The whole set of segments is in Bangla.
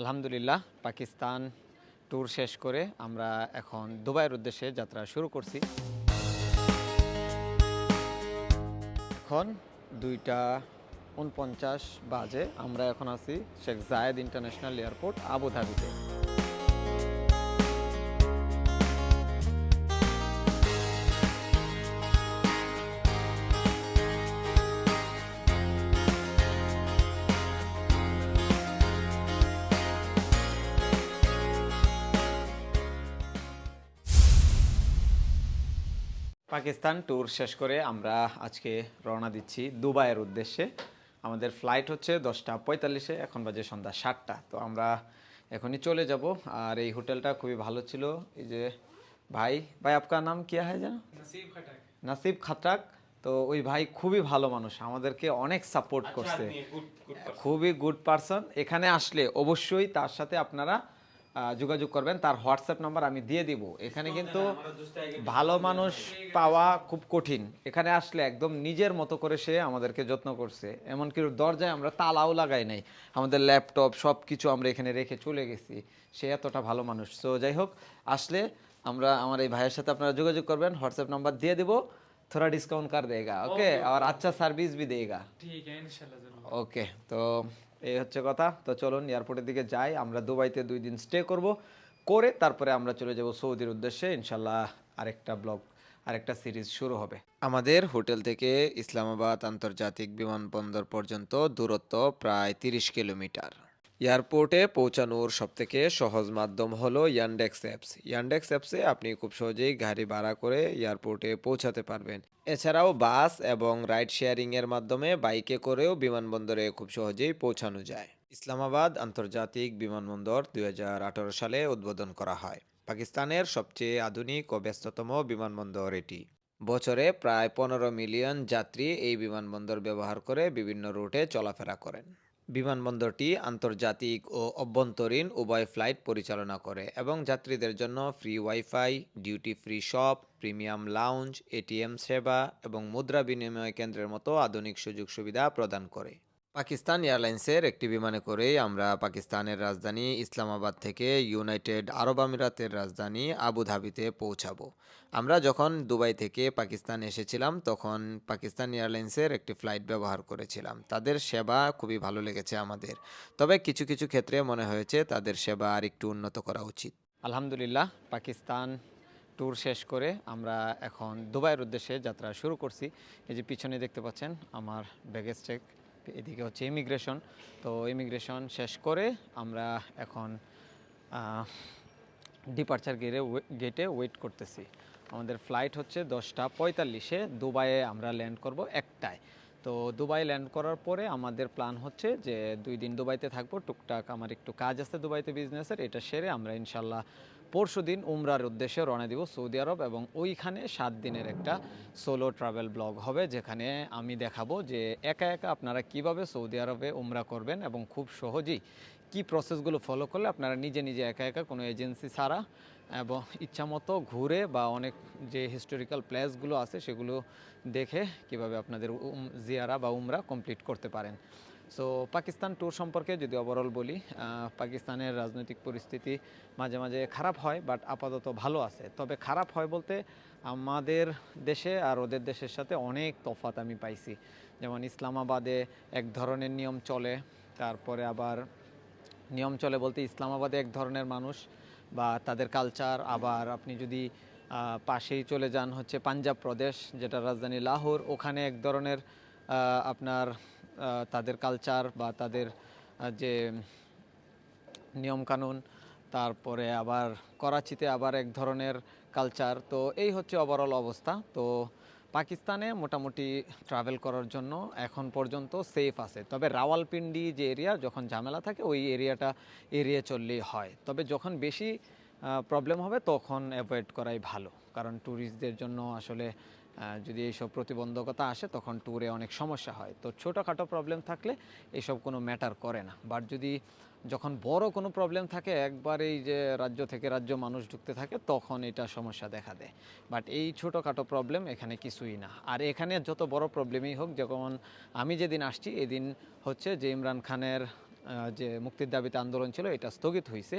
আলহামদুলিল্লাহ, পাকিস্তান ট্যুর শেষ করে আমরা এখন দুবাইয়ের উদ্দেশ্যে যাত্রা শুরু করছি। এখন দুইটা উনপঞ্চাশ বাজে, আমরা এখন আছি শেখ জায়েদ ইন্টারন্যাশনাল এয়ারপোর্ট, আবুধাবিতে। পাকিস্তান ট্যুর শেষ করে আমরা আজকে রওনা দিচ্ছি দুবাইয়ের উদ্দেশ্যে। আমাদের ফ্লাইট হচ্ছে দশটা পঁয়তাল্লিশে এখন বাজে সন্ধ্যা সাতটা। তো আমরা এখনই চলে যাব। আর এই হোটেলটা খুবই ভালো ছিল। এই যে ভাই ভাই আপনার নাম কিয়া হয় যেন? নাসিব খাটাক। তো ওই ভাই খুবই ভালো মানুষ। আমাদেরকে অনেক সাপোর্ট করছে। খুবই গুড পারসন এখানে আসলে অবশ্যই তার সাথে আপনারা যোগাযোগ করবেন তার হোয়াটসঅ্যাপ নাম্বার আমি দিয়ে দিব এখানে কিন্তু ভালো মানুষ পাওয়া খুব কঠিন এখানে আসলে একদম নিজের মতো করে সে আমাদেরকে যত্ন করছে এমনকি দরজায় আমরা তালাও লাগাই নাই আমাদের ল্যাপটপ সব কিছু আমরা এখানে রেখে চলে গেছি সে এতটা ভালো মানুষ তো যাই হোক আসলে আমরা আমার এই ভাইয়ের সাথে আপনারা যোগাযোগ করবেন হোয়াটসঅ্যাপ নাম্বার দিয়ে দিব थोड़ा डिस्काउंट कर देगा ओके और अच्छा सर्विस भी देगा ठीक है इंशाल्लाह जरूर ওকে তো এই হচ্ছে কথা। তো চলুন এয়ারপোর্টের দিকে যাই। আমরা দুবাইতে দুই দিন স্টে করব। করে তারপরে আমরা চলে যাব সৌদির উদ্দেশ্যে। ইনশাল্লাহ আরেকটা ব্লগ আরেকটা সিরিজ শুরু হবে। আমাদের হোটেল থেকে ইসলামাবাদ আন্তর্জাতিক বিমানবন্দর পর্যন্ত দূরত্ব প্রায় তিরিশ কিলোমিটার। এয়ারপোর্টে পৌঁছানোর সবথেকে সহজ মাধ্যম হলো ইয়ান্ডেক্স অ্যাপস ইয়ান্ডেক্স অ্যাপসে আপনি খুব সহজেই গাড়ি ভাড়া করে এয়ারপোর্টে পৌঁছাতে পারবেন। এছাড়াও বাস এবং রাইড শেয়ারিং এর মাধ্যমে বাইকে করেও বিমানবন্দরে খুব সহজেই পৌঁছানো যায়। ইসলামাবাদ আন্তর্জাতিক বিমানবন্দর দুই হাজার আঠারো সালে উদ্বোধন করা হয়। পাকিস্তানের সবচেয়ে আধুনিক ও ব্যস্ততম বিমানবন্দর এটি। বছরে প্রায় পনেরো মিলিয়ন যাত্রী এই বিমানবন্দর ব্যবহার করে বিভিন্ন রুটে চলাফেরা করেন। বিমানবন্দরটি আন্তর্জাতিক ও অভ্যন্তরীণ উভয় ফ্লাইট পরিচালনা করে এবং যাত্রীদের জন্য free wifi, duty free shop, premium lounge, ATM সেবা এবং মুদ্রা বিনিময় কেন্দ্রের মতো আধুনিক সুযোগ সুবিধা প্রদান করে। পাকিস্তান এয়ারলাইন্সের একটি বিমানে করেই আমরা পাকিস্তানের রাজধানী ইসলামাবাদ থেকে ইউনাইটেড আরব আমিরাতের রাজধানী আবুধাবিতে পৌঁছাবো। আমরা যখন দুবাই থেকে পাকিস্তান এসেছিলাম, তখন পাকিস্তান এয়ারলাইন্সের একটি ফ্লাইট ব্যবহার করেছিলাম। তাদের সেবা খুবই ভালো লেগেছে আমাদের। তবে কিছু কিছু ক্ষেত্রে মনে হয়েছে তাদের সেবা আর একটু উন্নত করা উচিত। আলহামদুলিল্লাহ, পাকিস্তান ট্যুর শেষ করে আমরা এখন দুবাইয়ের উদ্দেশ্যে যাত্রা শুরু করছি। এই যে পিছনে দেখতে পাচ্ছেন, আমার ব্যাগেজ চেক। এদিকে হচ্ছে ইমিগ্রেশন তো ইমিগ্রেশন শেষ করে আমরা এখন ডিপার্চার গেটে গেটে ওয়েট করতেছি। আমাদের ফ্লাইট হচ্ছে দশটা পঁয়তাল্লিশে দুবাইয়ে আমরা ল্যান্ড করব একটায়। তো দুবাই ল্যান্ড করার পরে আমাদের প্ল্যান হচ্ছে যে দুই দিন দুবাইতে থাকব। টুকটাক আমার একটু কাজ আছে দুবাইতে বিজনেসের এটা সেরে আমরা ইনশাল্লাহ পরশু দিন উমরার উদ্দেশ্যে রওনা দিব সৌদি আরব এবং ওইখানে সাত দিনের একটা সোলো ট্রাভেল ব্লগ হবে, যেখানে আমি দেখাবো যে একা একা আপনারা কীভাবে সৌদি আরবে উমরা করবেন এবং খুব সহজেই কি প্রসেসগুলো ফলো করলে আপনারা নিজে নিজে একা একা কোনো এজেন্সি ছাড়া এবং ইচ্ছামতো ঘুরে বা অনেক যে হিস্টোরিক্যাল প্লেসগুলো আছে সেগুলো দেখে কীভাবে আপনাদের জিয়ারা বা উমরা কমপ্লিট করতে পারেন। সো পাকিস্তান ট্যুর সম্পর্কে যদি ওভারঅল বলি পাকিস্তানের রাজনৈতিক পরিস্থিতি মাঝে মাঝে খারাপ হয় বাট আপাতত ভালো আছে। তবে খারাপ হয় বলতে আমাদের দেশে আর ওদের দেশের সাথে অনেক তফাত আমি পাইছি। যেমন ইসলামাবাদে এক ধরনের নিয়ম চলে, তারপরে আবার নিয়ম চলে বলতে ইসলামাবাদে এক ধরনের মানুষ বা তাদের কালচার আবার আপনি যদি পাশেই চলে যান হচ্ছে পাঞ্জাব প্রদেশ, যেটা রাজধানী লাহোর, ওখানে এক ধরনের আপনার তাদের কালচার বা তাদের যে নিয়মকানুন, তারপরে আবার করাচিতে আবার এক ধরনের কালচার তো এই হচ্ছে ওভারঅল অবস্থা। তো পাকিস্তানে মোটামুটি ট্রাভেল করার জন্য এখন পর্যন্ত সেফ আছে। তবে রাওয়ালপিন্ডি যে এরিয়া যখন ঝামেলা থাকে, ওই এরিয়াটা এড়িয়ে চললেই হয়। তবে যখন বেশি প্রবলেম হবে, তখন অ্যাভয়েড করাই ভালো। কারণ ট্যুরিস্টদের জন্য আসলে যদি এইসব প্রতিবন্ধকতা আসে, তখন ট্যুরে অনেক সমস্যা হয়। তো ছোটোখাটো প্রবলেম থাকলে এইসব কোনো ম্যাটার করে না। বাট যদি যখন বড় কোনো প্রবলেম থাকে, একবার এই যে রাজ্য থেকে রাজ্য মানুষ ঢুকতে থাকে, তখন এটা সমস্যা দেখা দেয়। বাট এই ছোটোখাটো প্রবলেম এখানে কিছুই না। আর এখানে যত বড় প্রবলেমই হোক, যেমন আমি যেদিন আসছি, এদিন হচ্ছে যে ইমরান খানের যে মুক্তির দাবিতে আন্দোলন ছিল, এটা স্থগিত হয়েছে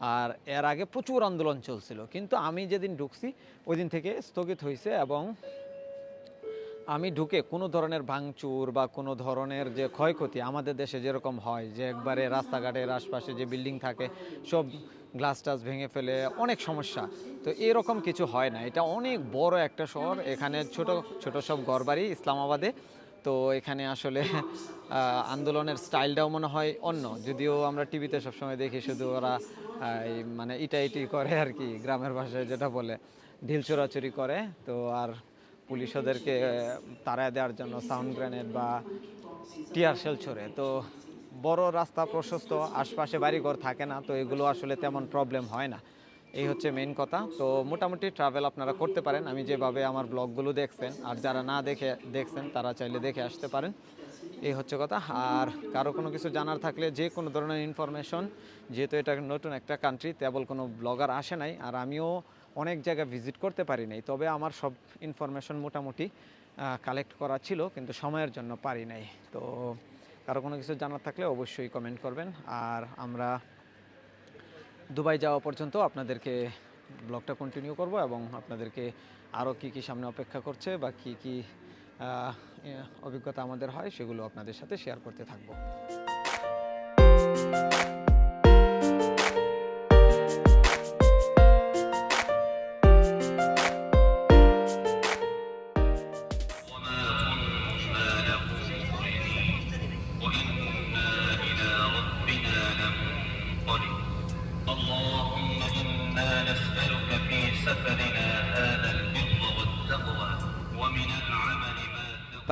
আর এর আগে প্রচুর আন্দোলন চলছিল। কিন্তু আমি যেদিন ঢুকছি ওই দিন থেকে স্থগিত হয়েছে এবং আমি ঢুকে কোনো ধরনের ভাঙচুর বা কোনো ধরনের যে ক্ষয়ক্ষতি আমাদের দেশে যেরকম হয়, যে একবারে রাস্তাঘাটের আশপাশে যে বিল্ডিং থাকে, সব গ্লাস টাস ভেঙে ফেলে, অনেক সমস্যা। তো এরকম কিছু হয় না। এটা অনেক বড় একটা শহর। এখানে ছোট ছোট সব ঘরবাড়ি ইসলামাবাদে। তো এখানে আসলে আন্দোলনের স্টাইলটাও মনে হয় অন্য। যদিও আমরা টিভিতে সবসময় দেখি শুধু ওরা মানে ইটা ইটি করে আর কি, গ্রামের ভাষায় যেটা বলে, ঢিল চোরাচুরি করে। তো আর পুলিশ ওদেরকে তাড়ায় দেওয়ার জন্য সাউন্ড গ্রেনেড বা টিয়ার শেল ছড়ে। তো বড় রাস্তা প্রশস্ত, আশপাশে বাড়িঘর থাকে না, তো এগুলো আসলে তেমন প্রবলেম হয় না। এই হচ্ছে মেইন কথা। তো মোটামুটি ট্রাভেল আপনারা করতে পারেন। আমি যেভাবে আমার ব্লগগুলো দেখছেন, আর যারা না দেখে, দেখছেন, তারা চাইলে দেখে আসতে পারেন। এই হচ্ছে কথা। আর কারও কোনো কিছু জানার থাকলে যে কোনো ধরনের ইনফরমেশন যেহেতু এটা নতুন একটা কান্ট্রি তেবল কোনো ব্লগার আসে নাই, আর আমিও অনেক জায়গায় ভিজিট করতে পারি নাই। তবে আমার সব ইনফরমেশন মোটামুটি কালেক্ট করা ছিল, কিন্তু সময়ের জন্য পারি নাই। তো কারও কোনো কিছু জানার থাকলে অবশ্যই কমেন্ট করবেন। আর আমরা দুবাই যাওয়া পর্যন্ত আপনাদেরকে ব্লগটা কন্টিনিউ করব এবং আপনাদেরকে আরও কি কি সামনে অপেক্ষা করছে বা কি কি অভিজ্ঞতা আমাদের হয় সেগুলো আপনাদের সাথে শেয়ার করতে থাকব।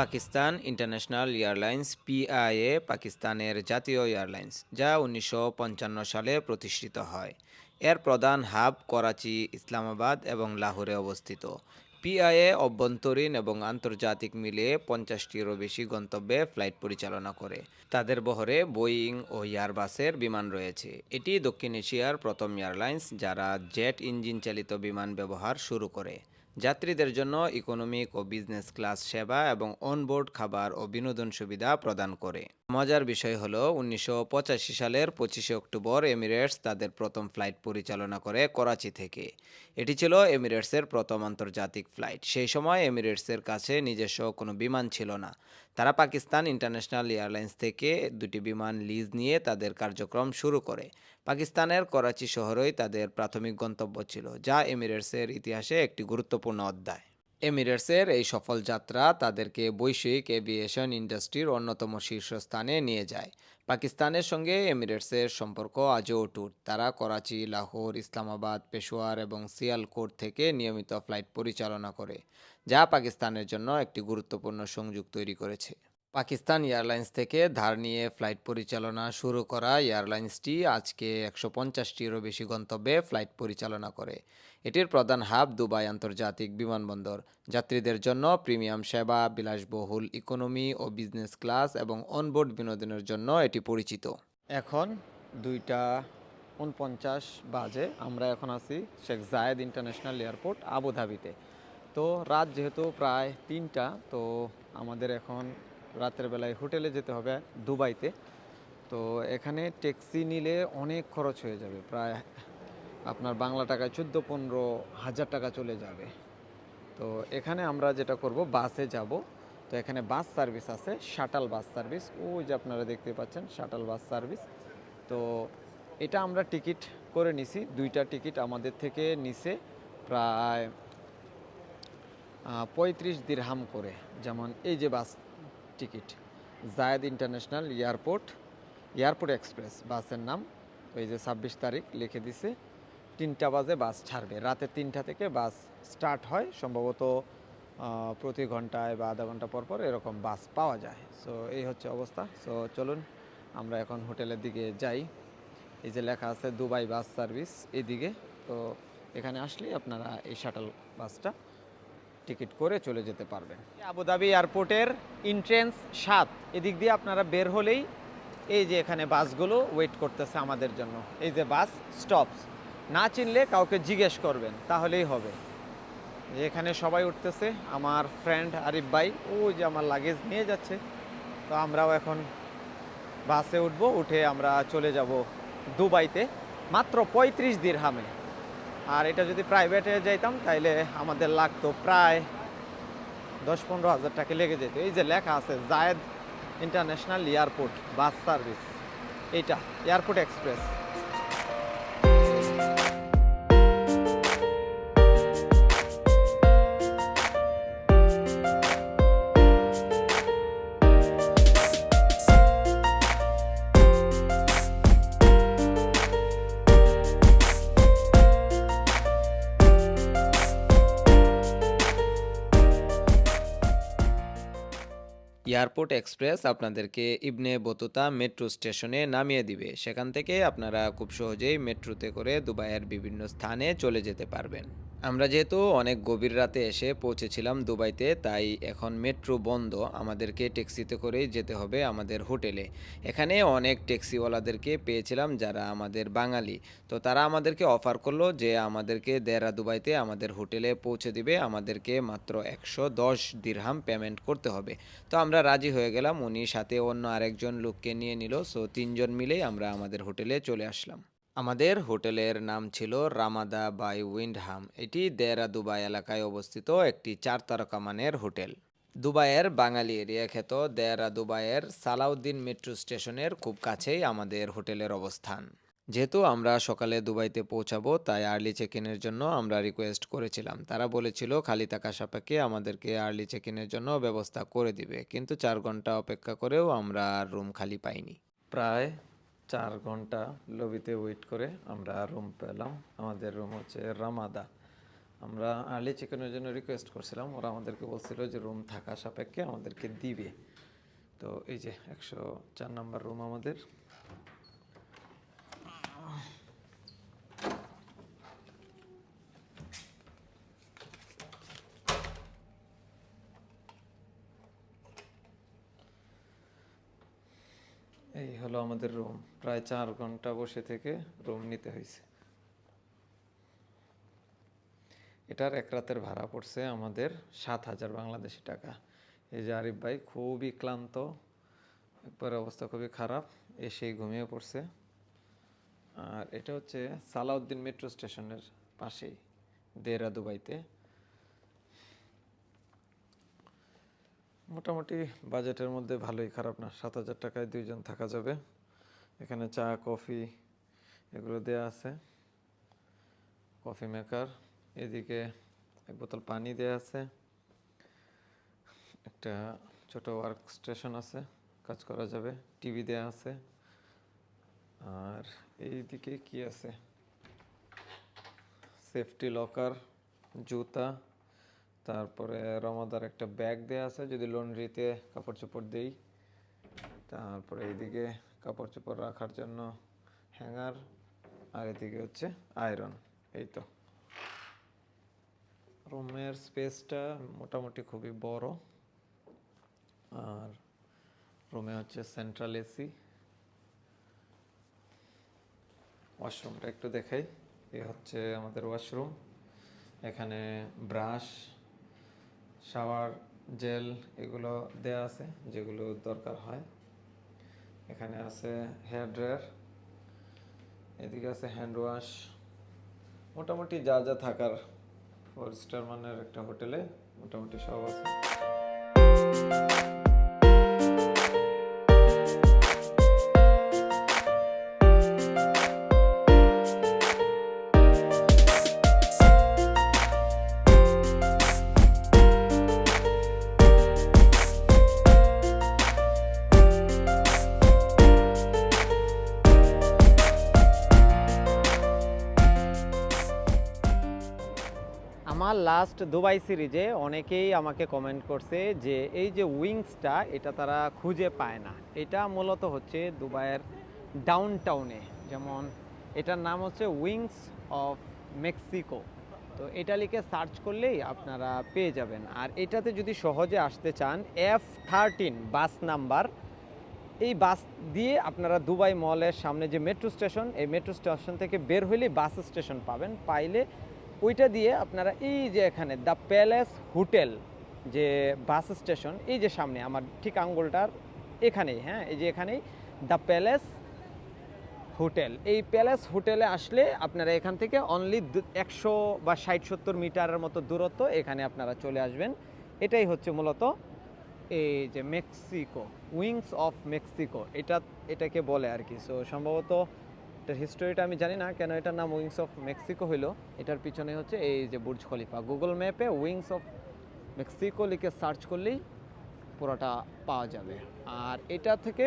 পাকিস্তান ইন্টারন্যাশনাল এয়ারলাইন্স, পিআইএ, পাকিস্তানের জাতীয় এয়ারলাইন্স, যা উনিশশো পঞ্চান্ন সালে প্রতিষ্ঠিত হয়। এর প্রধান হাব করাচি, ইসলামাবাদ এবং লাহোরে অবস্থিত। পিআইএ অভ্যন্তরীণ এবং আন্তর্জাতিক মিলিয়ে পঞ্চাশটিরও বেশি গন্তব্যে ফ্লাইট পরিচালনা করে। তাদের বহরে বোয়িং ও এয়ারবাসের বিমান রয়েছে। এটি দক্ষিণ এশিয়ার প্রথম এয়ারলাইন্স যারা জেট ইঞ্জিন চালিত বিমান ব্যবহার শুরু করে। যাত্রীদের জন্য ইকোনমিক ও বিজনেস ক্লাস সেবা এবং অনবোর্ড খাবার ও বিনোদন সুবিধা প্রদান করে। মজার বিষয় হলো, উনিশশো পঁচাশি সালের পঁচিশে অক্টোবর এমিরেটস তাদের প্রথম ফ্লাইট পরিচালনা করে করাচি থেকে। এটি ছিল এমিরেটসের প্রথম আন্তর্জাতিক ফ্লাইট। সেই সময় এমিরেটসের কাছে নিজস্ব কোনো বিমান ছিল না। তারা পাকিস্তান ইন্টারন্যাশনাল এয়ারলাইন্স থেকে দুটি বিমান লিজ নিয়ে তাদের কার্যক্রম শুরু করে। পাকিস্তানের করাচি শহরই তাদের প্রাথমিক গন্তব্য ছিল, যা এমিরেটসের ইতিহাসে একটি গুরুত্বপূর্ণ অধ্যায়। এমিরেটসের এই সফল যাত্রা তাদেরকে বৈশ্বিক এভিয়েশন ইন্ডাস্ট্রির অন্যতম শীর্ষস্থানে নিয়ে যায়। পাকিস্তানের সঙ্গে এমিরেটসের সম্পর্ক আজও অটুট। তারা করাচি, লাহোর, ইসলামাবাদ, পেশোয়ার এবং সিয়ালকোট থেকে নিয়মিত ফ্লাইট পরিচালনা করে, যা পাকিস্তানের জন্য একটি গুরুত্বপূর্ণ সংযোগ তৈরি করেছে। পাকিস্তান এয়ারলাইন্স থেকে ধার নিয়ে ফ্লাইট পরিচালনা শুরু করা এয়ারলাইন্সটি আজকে একশো পঞ্চাশটিরও বেশি গন্তব্যে ফ্লাইট পরিচালনা করে। এটির প্রধান হাব দুবাই আন্তর্জাতিক বিমানবন্দর। যাত্রীদের জন্য প্রিমিয়াম সেবা, বিলাসবহুল ইকোনমি ও বিজনেস ক্লাস এবং অনবোর্ড বিনোদনের জন্য এটি পরিচিত। এখন দুইটা উনপঞ্চাশ বাজে। আমরা এখন আছি শেখ জায়েদ ইন্টারন্যাশনাল এয়ারপোর্ট, আবুধাবিতে। তো রাত যেহেতু প্রায় তিনটা, তো আমাদের এখন রাতের বেলায় হোটেলে যেতে হবে দুবাইতে। তো এখানে ট্যাক্সি নিলে অনেক খরচ হয়ে যাবে। প্রায় আপনার বাংলা টাকায় চোদ্দ পনেরো হাজার টাকা চলে যাবে। তো এখানে আমরা যেটা করব, বাসে যাব। তো এখানে বাস সার্ভিস আছে, শাটাল বাস সার্ভিস। ওই যে আপনারা দেখতে পাচ্ছেন, শাটাল বাস সার্ভিস। তো এটা আমরা টিকিট করে নিছি, দুইটা টিকিট আমাদের থেকে নিছে প্রায় পঁয়ত্রিশ দিরহাম করে। যেমন এই যে bus ticket. Zayed international airport airport express, বাসের নাম, ওই যে ছাব্বিশ তারিখ লিখে দিছে। তিনটা বাজে বাস ছাড়বে। রাতে তিনটা থেকে বাস স্টার্ট হয়, সম্ভবত প্রতি ঘন্টায় বা আধা ঘণ্টা পর পর এরকম বাস পাওয়া যায়। সো এই হচ্ছে অবস্থা। সো চলুন, আমরা এখন হোটেলের দিকে যাই। এই যে লেখা আছে, দুবাই বাস সার্ভিস, এদিকে। তো, এখানে আসলেই আপনারা এই শাটল বাসটা টিকিট করে চলে যেতে পারবেন। আবুধাবি এয়ারপোর্টের ইন্ট্রেন্স সাত। এদিক দিয়ে আপনারা বের হলেই এই যে এখানে বাসগুলো ওয়েট করতেছে আমাদের জন্য। এই যে বাস স্টপস না চিনলে কাউকে জিজ্ঞেস করবেন, তাহলেই হবে। যে এখানে সবাই উঠতেছে, আমার ফ্রেন্ড আরিফ ভাই ও যে আমার লাগেজ নিয়ে যাচ্ছে। তো আমরাও এখন বাসে উঠবো, উঠে আমরা চলে যাব দুবাইতে, মাত্র পঁয়ত্রিশ দিরহামে। আর এটা যদি প্রাইভেটে যাইতাম, তাইলে আমাদের লাগতো প্রায় দশ পনেরো হাজার টাকা লেগে যেত। এই যে লেখা আছে, Zayed international airport bus service. এইটা, এয়ারপোর্ট এক্সপ্রেস। এয়ারপোর্ট এক্সপ্রেস আপনাদেরকে ইবনে বতুতা মেট্রো স্টেশনে নামিয়ে দিবে। সেখান থেকে আপনারা খুব সহজেই মেট্রোতে করে দুবাইয়ের বিভিন্ন স্থানে চলে যেতে পারবেন। আমরা যেহেতু অনেক গভীর রাতে এসে পৌঁছেছিলাম দুবাইতে, তাই এখন মেট্রো বন্ধ। আমাদেরকে ট্যাক্সিতে করেই যেতে হবে আমাদের হোটেলে। এখানে অনেক ট্যাক্সিওয়ালাদেরকে পেয়েছিলাম যারা আমাদের বাঙালি। তো তারা আমাদেরকে অফার করল যে আমাদেরকে দেরা দুবাইতে আমাদের হোটেলে পৌঁছে দিবে। আমাদেরকে মাত্র একশো দশ দিরহাম পেমেন্ট করতে হবে। তো আমরা রাজি হয়ে গেলাম। উনি সাথে অন্য আরেকজন লোককে নিয়ে নিল। সো তিনজন মিলেই আমরা আমাদের হোটেলে চলে আসলাম। আমাদের হোটেলের নাম ছিল রামাদা বাই উইন্ডহাম। এটি দেরা দুবাই এলাকায় অবস্থিত একটি চার তারকা মানের হোটেল। দুবাইয়ের বাঙালি এরিয়া খ্যাত দেরা দুবাইয়ের সালাউদ্দিন মেট্রো স্টেশনের খুব কাছেই আমাদের হোটেলের অবস্থান। যেহেতু আমরা সকালে দুবাইতে পৌঁছাবো, তাই আর্লি চেক ইনের জন্য আমরা রিকোয়েস্ট করেছিলাম। তারা বলেছিল, খালি থাকা সাপেক্ষে আমাদেরকে আর্লি চেক ইনের জন্য ব্যবস্থা করে দিবে। কিন্তু চার ঘণ্টা অপেক্ষা করেও আমরা রুম খালি পাইনি। প্রায় চার ঘণ্টা লবিতে ওয়েট করে আমরা রুম পেলাম। আমাদের রুম হচ্ছে রামাদা আমরা আর্লি চিকেনের জন্য রিকোয়েস্ট করছিলাম। ওরা আমাদেরকে বলছিল যে রুম থাকা সাপেক্ষে আমাদেরকে দিবে। তো এই যে, একশো চার নম্বর রুম আমাদের এই হলো আমাদের রুম প্রায় চার ঘণ্টা বসে থেকে রুম নিতে হয়েছে এটার এক রাতের ভাড়া পড়ছে আমাদের সাত হাজার বাংলাদেশি টাকা। এই যে আরিফ ভাই খুবই ক্লান্ত, একবার অবস্থা খুবই খারাপ, এসেই ঘুমিয়ে পড়ছে। আর এটা হচ্ছে সালাউদ্দিন মেট্রো স্টেশনের পাশেই দেরা দুবাইতে। মোটামুটি বাজেটের মধ্যে ভালোই খারাপ না, সাত হাজার টাকায় দুইজন থাকা যাবে। এখানে চা, কফি এগুলো দেয়া আছে। Coffee maker. এদিকে এক বোতল পানি দেয়া আছে। একটা ছোট ওয়ার্ক স্টেশন আছে, কাজ করা যাবে। টিভি দেয়া আছে। আর এইদিকে কি আছে? সেফটি লকার জুতা, তারপরে রমাদার একটা ব্যাগ দেয়া আছে। যদি লন্ড্রিতে কাপড় চোপড় দেই, তারপরে এইদিকে কাপড় চোপড় রাখার জন্য হ্যাঙ্গার আর এদিকে হচ্ছে আয়রন, এই তো। রুমের স্পেসটা মোটামুটি খুবই বড়। আর রুমে হচ্ছে সেন্ট্রাল এসি। ওয়াশরুমটা একটু দেখাই। এ হচ্ছে আমাদের ওয়াশরুম। এখানে ব্রাশ, শাওয়ার, জেল এগুলো দেয়া আছে, যেগুলো দরকার হয়। এখানে আছে হেয়ার ড্রায়ার এদিকে আছে হ্যান্ড ওয়াশ মোটামুটি যা যা থাকার ফোর স্টার মানের একটা হোটেলে মোটামুটি সব আছে। আমার লাস্ট দুবাই সিরিজে অনেকেই আমাকে কমেন্ট করছে যে, এই যে উইংসটা এটা তারা খুঁজে পায় না। এটা মূলত হচ্ছে দুবাইয়ের ডাউন টাউনে যেমন, এটার নাম হচ্ছে উইংস অফ মেক্সিকো তো এটা লিখে সার্চ করলেই আপনারা পেয়ে যাবেন। আর এটাতে যদি সহজে আসতে চান এফ থার্টিন বাস নাম্বার এই বাস দিয়ে আপনারা দুবাই মলের সামনে যে মেট্রো স্টেশন এই মেট্রো স্টেশন থেকে বের হইলেই বাস স্টেশন পাবেন। পাইলে ওইটা দিয়ে আপনারা এই যে এখানে দ্য প্যালেস হোটেল যে বাস স্টেশন, এই যে সামনে আমার ঠিক আঙ্গুলটার এখানেই হ্যাঁ এই যে এখানেই দ্য প্যালেস হোটেল। এই প্যালেস হোটেলে আসলে আপনারা এখান থেকে অনলি একশো বা ষাট সত্তর মিটারের মতো দূরত্ব এখানে আপনারা চলে আসবেন। এটাই হচ্ছে মূলত এই যে মেক্সিকো, উইংস অফ মেক্সিকো। এটা, এটাকে বলে আর কি। সো সম্ভবত এটার হিস্টোরিটা আমি জানি না, কেন এটার নাম উইংস অফ মেক্সিকো হইল। এটার পিছনে হচ্ছে এই যে বুর্জ খলিফা গুগল ম্যাপে উইংস অফ মেক্সিকো লিখে সার্চ করলেই পুরোটা পাওয়া যাবে। আর এটা থেকে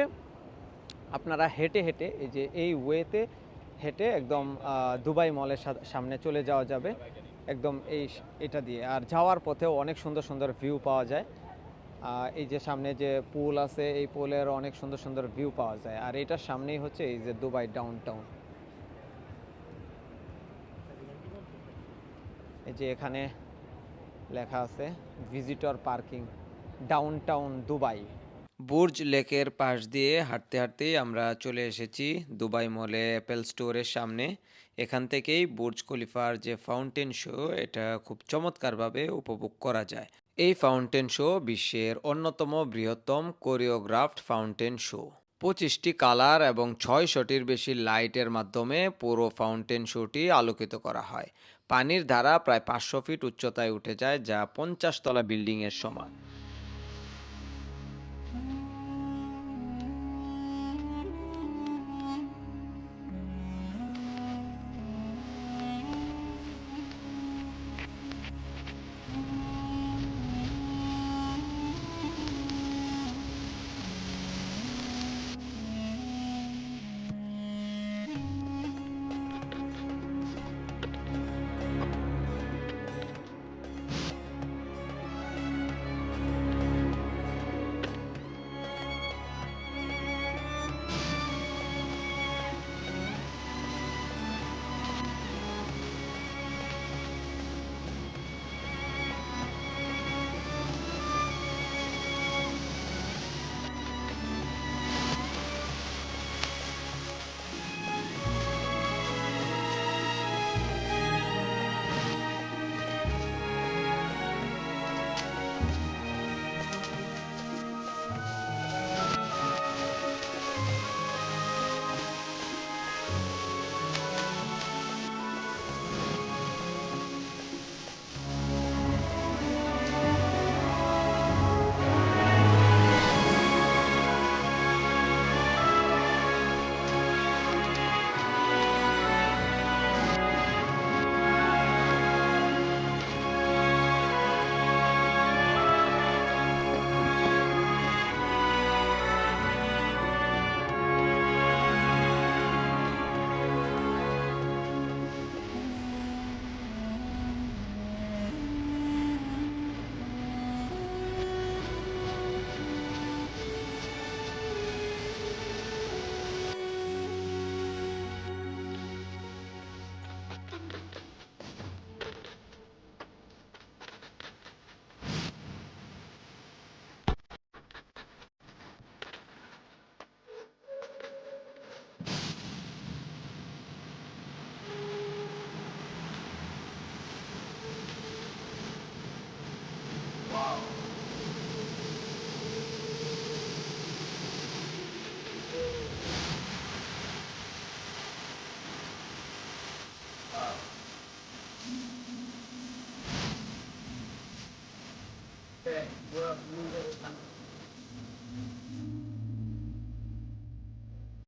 আপনারা হেঁটে হেঁটে, এই যে এই ওয়েতে হেঁটে একদম দুবাই মলের সামনে চলে যাওয়া যাবে। একদম এই এটা দিয়ে। আর যাওয়ার পথেও অনেক সুন্দর সুন্দর ভিউ পাওয়া যায়। এই যে সামনে যে পুল আছে, এই পুলের অনেক সুন্দর সুন্দর ভিউ পাওয়া যায়। আর এটার সামনেই হচ্ছে এই যে দুবাই ডাউন টাউন এই যে এখানে লেখা আছে visitor parking downtown Dubai. Burj লেকের পাশ দিয়ে হাঁটতে হাঁটতেই আমরা চলে এসেছি দুবাই মলে অ্যাপেল স্টোরের সামনে। এখান থেকেই বুর্জ খলিফার যে ফাউন্টেন শো, এটা খুব চমৎকারভাবে উপভোগ করা যায়। এই ফাউন্টেন শো বিশ্বের অন্যতম বৃহত্তম কোরিওগ্রাফড ফাউন্টেন শো। পঁচিশটি কালার এবং ছয়শটির বেশি লাইটের মাধ্যমে পুরো ফাউন্টেন শোটি আলোকিত করা হয়। পানির ধারা প্রায় পাঁচশো ফিট উচ্চতায় উঠে যায়, যা পঞ্চাশ তলা বিল্ডিংয়ের সমান।